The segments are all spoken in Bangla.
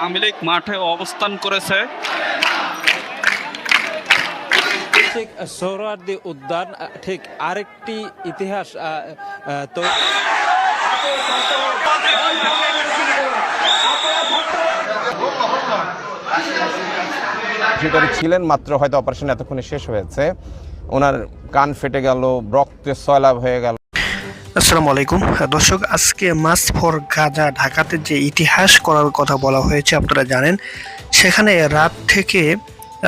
আওয়ামী লীগ মাঠে অবস্থান করেছে। ঠিক সোহরাওয়ার্দী উদ্যান ঠিক আরেকটি ইতিহাস ভিতরে ছিলেন মাত্র হয়তো অপারেশন এতক্ষণে শেষ হয়েছে ওনার কান ফেটে গেল রক্তে সয়লাভ হয়ে গেল। আসসালামু আলাইকুম। দর্শক, আজকে মাস ফর গাজা ঢাকাতে যে ইতিহাস করার কথা বলা হয়েছে, আপনারা জানেন, সেখানে রাত থেকে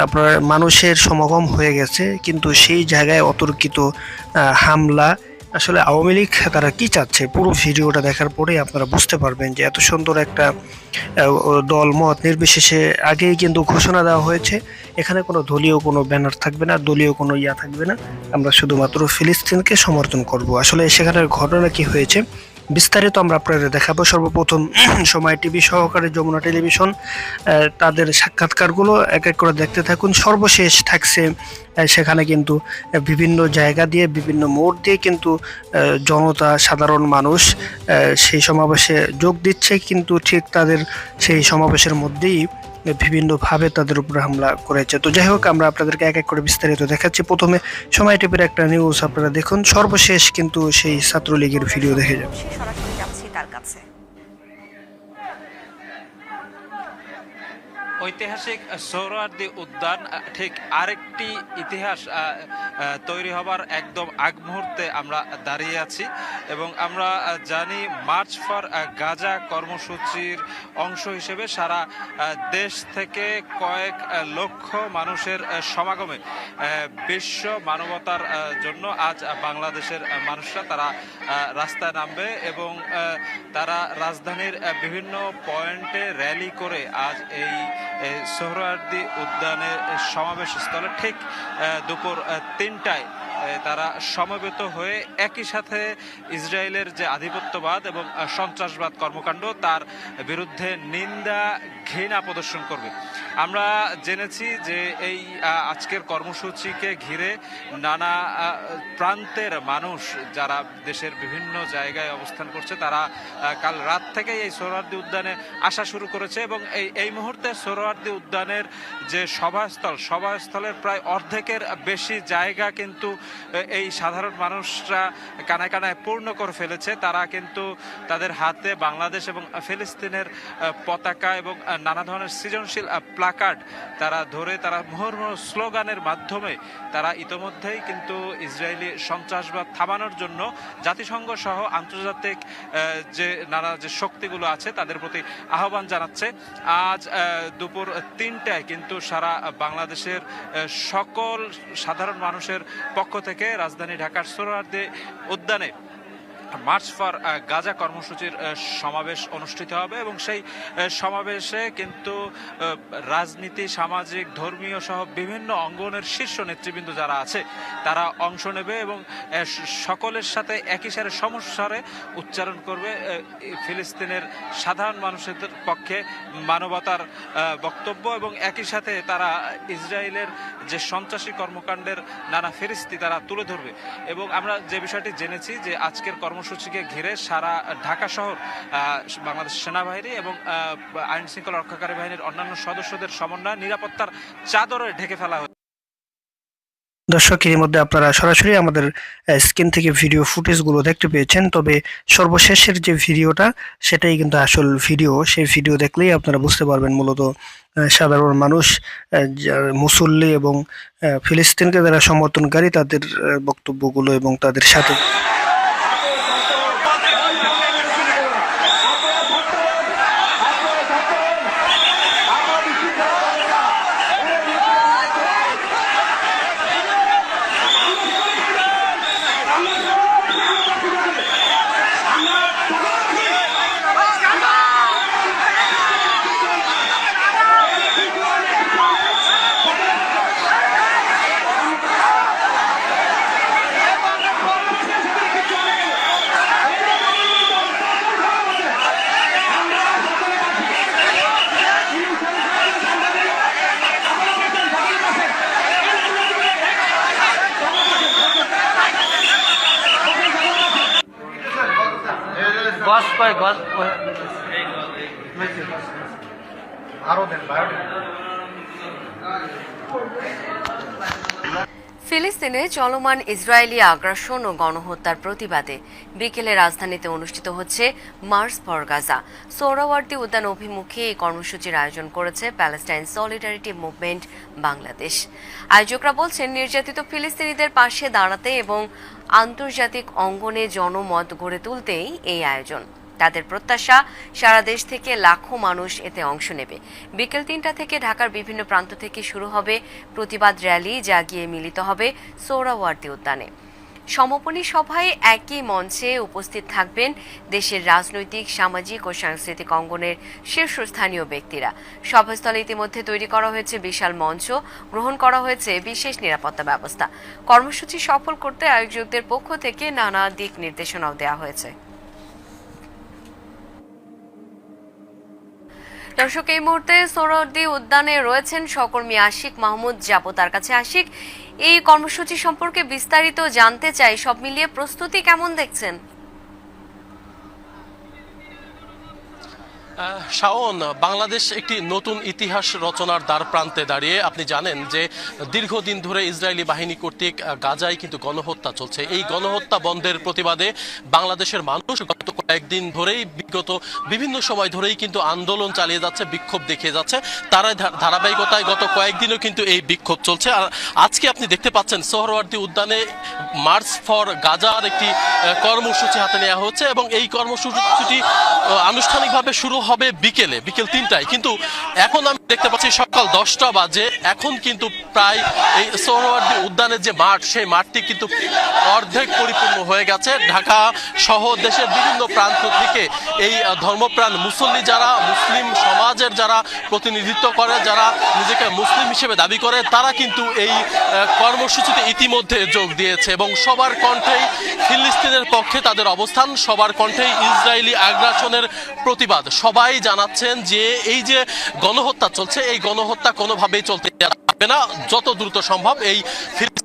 আপনার মানুষের সমাগম হয়ে গেছে, কিন্তু সেই জায়গায় অতর্কিত হামলা আসলে আওয়ামী লীগ তারা কি চাচ্ছে? পুরো ভিডিওটা দেখার পরে আপনারা বুঝতে পারবেন যে এত সুন্দর একটা দল, মত নির্বিশেষে আগেই কিন্তু ঘোষণা দেওয়া হয়েছে। এখানে কোনো দলীয় কোনো ব্যানার থাকবে না, দলীয় কোনো ইয়া থাকবে না। আমরা শুধুমাত্র ফিলিস্তিনকে সমর্থন করব। আসলে সেখানের ঘটনা কি হয়েছে? বিস্তারিত আমরা আপনাদের দেখাবো। সর্বপ্রথম সময় টিভি সহকারে যমুনা টেলিভিশন তাদের সাক্ষাৎকারগুলো এক এক করে দেখতে থাকুন। সর্বশেষ থাকছে সেখানে কিন্তু বিভিন্ন জায়গা দিয়ে, বিভিন্ন মোড় দিয়ে কিন্তু জনতা, সাধারণ মানুষ সেই সমাবেশে যোগ দিচ্ছে। কিন্তু ঠিক তাদের সেই সমাবেশের মধ্যেই বিভিন্নভাবে তাদের উপরে হামলা করেছে। তো যাই হোক, আমরা আপনাদেরকে এক এক করে বিস্তারিত দেখাচ্ছি। প্রথমে সময় টিপের একটা নিউজ আপনারা দেখুন। সর্বশেষ কিন্তু সেই ছাত্রলীগের ভিডিও দেখে যাবেন ঐতিহাসিক সোহরাওয়ার্দী উদ্যান ঠিক আরেকটি ইতিহাস তৈরি হবার একদম আগ মুহূর্তে আমরা দাঁড়িয়ে আছি এবং আমরা জানি মার্চ ফর গাজা কর্মসূচির অংশ হিসেবে সারা দেশ থেকে কয়েক লক্ষ মানুষের সমাগমে বিশ্ব মানবতার জন্য আজ বাংলাদেশের মানুষরা তারা রাস্তায় নামবে এবং তারা রাজধানীর বিভিন্ন পয়েন্টে র্যালি করে আজ এই সোহরাওয়ার্দী উদ্যানের সমাবেশ স্থলে ঠিক দুপুর তিনটায় তারা সমবেত হয়ে একই সাথে ইসরায়েলের যে আধিপত্যবাদ এবং সন্ত্রাসবাদ কর্মকাণ্ড, তার বিরুদ্ধে নিন্দা, ঘৃণা প্রদর্শন করবে। আমরা জেনেছি যে এই আজকের কর্মসূচিকে ঘিরে নানা প্রান্তের মানুষ যারা দেশের বিভিন্ন জায়গায় অবস্থান করছে, তারা কাল রাত থেকেই এই সোহরাওয়ার্দী উদ্যানে আসা শুরু করেছে এবং এই এই মুহূর্তে সোহরাওয়ার্দী উদ্যানের যে সভাস্থল, সভাস্থলের প্রায় অর্ধেকের বেশি জায়গা কিন্তু এই সাধারণ মানুষরা কানায় কানায় পূর্ণ করে ফেলেছে। তারা কিন্তু তাদের হাতে বাংলাদেশ এবং ফিলিস্তিনের পতাকা এবং নানা ধরনের সৃজনশীল প্লাকার্ড তারা ধরে তারা মুহুর্মুহ স্লোগানের মাধ্যমে তারা ইতোমধ্যেই কিন্তু ইসরায়েলি সন্ত্রাসবাদ থামানোর জন্য জাতিসংঘ সহ আন্তর্জাতিক যে নানা যে শক্তিগুলো আছে তাদের প্রতি আহ্বান জানাচ্ছে। আজ দুপুর তিনটায় কিন্তু সারা বাংলাদেশের সকল সাধারণ মানুষের পক্ষ থেকে রাজধানী ঢাকার সোহরাওয়ার্দী উদ্যানে মার্চ ফর গাজা কর্মসূচির সমাবেশ অনুষ্ঠিত হবে এবং সেই সমাবেশে কিন্তু রাজনীতি, সামাজিক, ধর্মীয় সহ বিভিন্ন অঙ্গনের শীর্ষ নেতৃবৃন্দ যারা আছে, তারা অংশ নেবে এবং সকলের সাথে একই সারে সমস্যারে উচ্চারণ করবে ফিলিস্তিনের সাধারণ মানুষের পক্ষে মানবতার বক্তব্য এবং একই সাথে তারা ইসরায়েলের যে সন্ত্রাসী কর্মকাণ্ডের নানা ফেরিস্তি তারা তুলে ধরবে। এবং আমরা যে বিষয়টি জেনেছি যে আজকের কর্মসূচিকে ঘিরে সারা ঢাকা শহর বাংলাদেশ সেনাবাহিনী এবং আইন শৃঙ্খলা রক্ষাকারী বাহিনীর অন্যান্য সদস্যদের সমন্বয়ে নিরাপত্তার চাদরে ঢেকে ফেলা হয়েছে। দর্শক এর মধ্যে আপনারা সরাসরি আমাদের স্ক্রিন থেকে ভিডিও ফুটেজগুলো দেখতে পেয়েছেন, তবে সর্বশেষের যে ভিডিওটা, সেটাই কিন্তু আসল ভিডিও। সেই ভিডিও দেখলেই আপনারা বুঝতে পারবেন মূলত সাধারণ মানুষ মুসল্লি এবং ফিলিস্তিনকে যারা সমর্থনকারী, তাদের বক্তব্যগুলো এবং তাদের সাথে। কয় গছ ফিলিস্তিনে চলমান ইসরায়েলি আগ্রাসন ও গণহত্যার প্রতিবাদে বিকেলে রাজধানীতে অনুষ্ঠিত হচ্ছে মার্চ ফর গাজা। সোহরাওয়ার্দী উদ্যান অভিমুখে এই কর্মসূচির আয়োজন করেছে প্যালেস্টাইন সলিডারিটি মুভমেন্ট বাংলাদেশ। আয়োজকরা বলছেন, নির্যাতিত ফিলিস্তিনিদের পাশে দাঁড়াতে এবং আন্তর্জাতিক অঙ্গনে জনমত গড়ে তুলতেই এই আয়োজন। তাদের প্রত্যাশা, সারা দেশ থেকে লাখো মানুষ এতে অংশ নেবে। বিকেল তিনটা থেকে ঢাকার বিভিন্ন প্রান্ত থেকে শুরু হবে প্রতিবাদ র্যালি, যা গিয়ে মিলিত হবে সোহরাওয়ার্দী উদ্যানে। সমাপনী সভায় একই মঞ্চে উপস্থিত থাকবেন দেশের রাজনৈতিক, সামাজিক ও সাংস্কৃতিক অঙ্গনের শীর্ষস্থানীয় ব্যক্তিরা। সভাস্থলে ইতিমধ্যে তৈরি করা হয়েছে বিশাল মঞ্চ, গ্রহণ করা হয়েছে বিশেষ নিরাপত্তা ব্যবস্থা। কর্মসূচি সফল করতে আয়োজকদের পক্ষ থেকে নানা দিক নির্দেশনাও দেওয়া হয়েছে। দর্শক, এই মুহূর্তে সোহরাওয়ার্দী উদ্যানে রয়েছেন সহকর্মী আশিক মাহমুদ যাব তার কাছে আশিক, এই কর্মসূচি সম্পর্কে বিস্তারিত জানতে চাই। সব মিলিয়ে প্রস্তুতি কেমন দেখছেন? শাওন, বাংলাদেশ একটি নতুন ইতিহাস রচনার দ্বার প্রান্তে দাঁড়িয়ে আপনি জানেন যে দীর্ঘদিন ধরে ইসরায়েলি বাহিনী কর্তৃক গাজায় কিন্তু গণহত্যা চলছে। এই গণহত্যা বন্ধের প্রতিবাদে বাংলাদেশের মানুষ গত কয়েকদিন ধরেই বিগত বিভিন্ন সময় ধরেই কিন্তু আন্দোলন চালিয়ে যাচ্ছে, বিক্ষোভ দেখিয়ে যাচ্ছে। তার ধারাবাহিকতায় গত কয়েকদিনও কিন্তু এই বিক্ষোভ চলছে। আর আজকে আপনি দেখতে পাচ্ছেন, সোহরওয়ার্দী উদ্যানে মার্চ ফর গাজার একটি কর্মসূচি হাতে নেওয়া হচ্ছে এবং এই কর্মসূচিটি আনুষ্ঠানিকভাবে শুরু হবে বিকেলে, বিকেল তিনটায়। কিন্তু এখন আমি দেখতে পাচ্ছি সকাল দশটা বাজে। এখন কিন্তু প্রায় এই সোহরওয়ার্দী উদ্যানের যে মাঠ, সেই মাঠটি কিন্তু অর্ধেক পরিপূর্ণ হয়ে গেছে। ঢাকা সহ দেশের বিভিন্ন প্রান্ত থেকে এই ধর্মপ্রাণ মুসল্লি যারা, মুসলিম সমাজের যারা প্রতিনিধিত্ব করে, যারা নিজেকে মুসলিম হিসেবে দাবি করে, তারা কিন্তু এই কর্মসূচিতে ইতিমধ্যে যোগ দিয়েছে এবং সবার কণ্ঠেই ফিলিস্তিনের পক্ষে তাদের অবস্থান, সবার কণ্ঠেই ইসরায়েলি আগ্রাসনের প্রতিবাদ। সবাই জানাচ্ছেন যে এই যে গণহত্যা চলছে, এই গণহত্যা কোনোভাবেই চলতে পারবে না, যত দ্রুত সম্ভব এই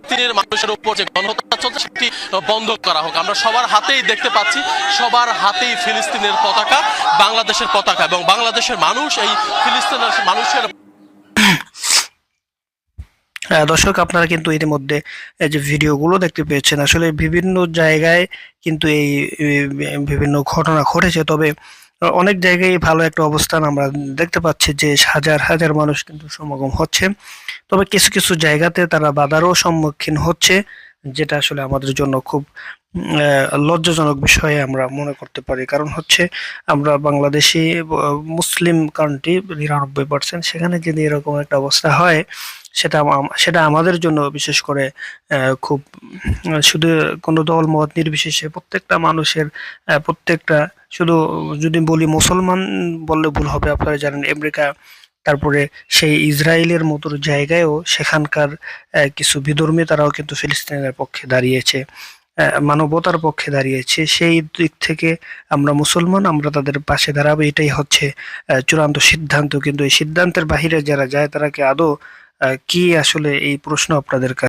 ফিলিস্তিনের মানুষের উপর যে গণহত্যা চলছে সেটি বন্ধ করা হোক। আমরা সবার হাতেই দেখতে পাচ্ছি সবার হাতেই ফিলিস্তিনের পতাকা বাংলাদেশের পতাকা এবং বাংলাদেশের মানুষ এই ফিলিস্তিনের মানুষের আহ, দর্শক আপনারা কিন্তু ইতিমধ্যে এই যে ভিডিওগুলো দেখতে পেয়েছেন। আসলে বিভিন্ন জায়গায় কিন্তু এই বিভিন্ন ঘটনা ঘটেছে। তবে অনেক জায়গায় ভালো একটা অবস্থান আমরা দেখতে পাচ্ছি যে হাজার হাজার মানুষ কিন্তু সমাগম হচ্ছে। তবে কিছু কিছু জায়গাতে তারা বাধারও সম্মুখীন হচ্ছে, যেটা আসলে আমাদের জন্য খুব লজ্জাজনক বিষয়ে আমরা মনে করতে পারি। কারণ হচ্ছে আমরা বাংলাদেশি মুসলিম কান্ট্রি নিরানব্বই পার্সেন্ট সেখানে যদি এরকম একটা অবস্থা হয় সেটা সেটা আমাদের জন্য বিশেষ করে খুব শুধু কোনো দল মত নির্বিশেষে প্রত্যেকটা মানুষের প্রত্যেকটা, শুধু যদি বলি মুসলমান বললে ভুল হবে আপনারা জানেন, আমেরিকা, তারপরে সেই ইসরায়েলের মতো জায়গায়ও সেখানকার কিছু বিধর্মী তারাও কিন্তু ফিলিস্তিনের পক্ষে দাঁড়িয়েছে মানবতার পক্ষে দাঁড়িয়েছে, সেই দিক থেকে আমরা মুসলমান, আমরা তাদের পাশে দাঁড়াবো, এটাই হচ্ছে চূড়ান্ত সিদ্ধান্ত। কিন্তু এই সিদ্ধান্তের বাহিরে যারা যায়, তারা কি আদৌ কি আসলে এই প্রশ্ন আপনাদের কাছে?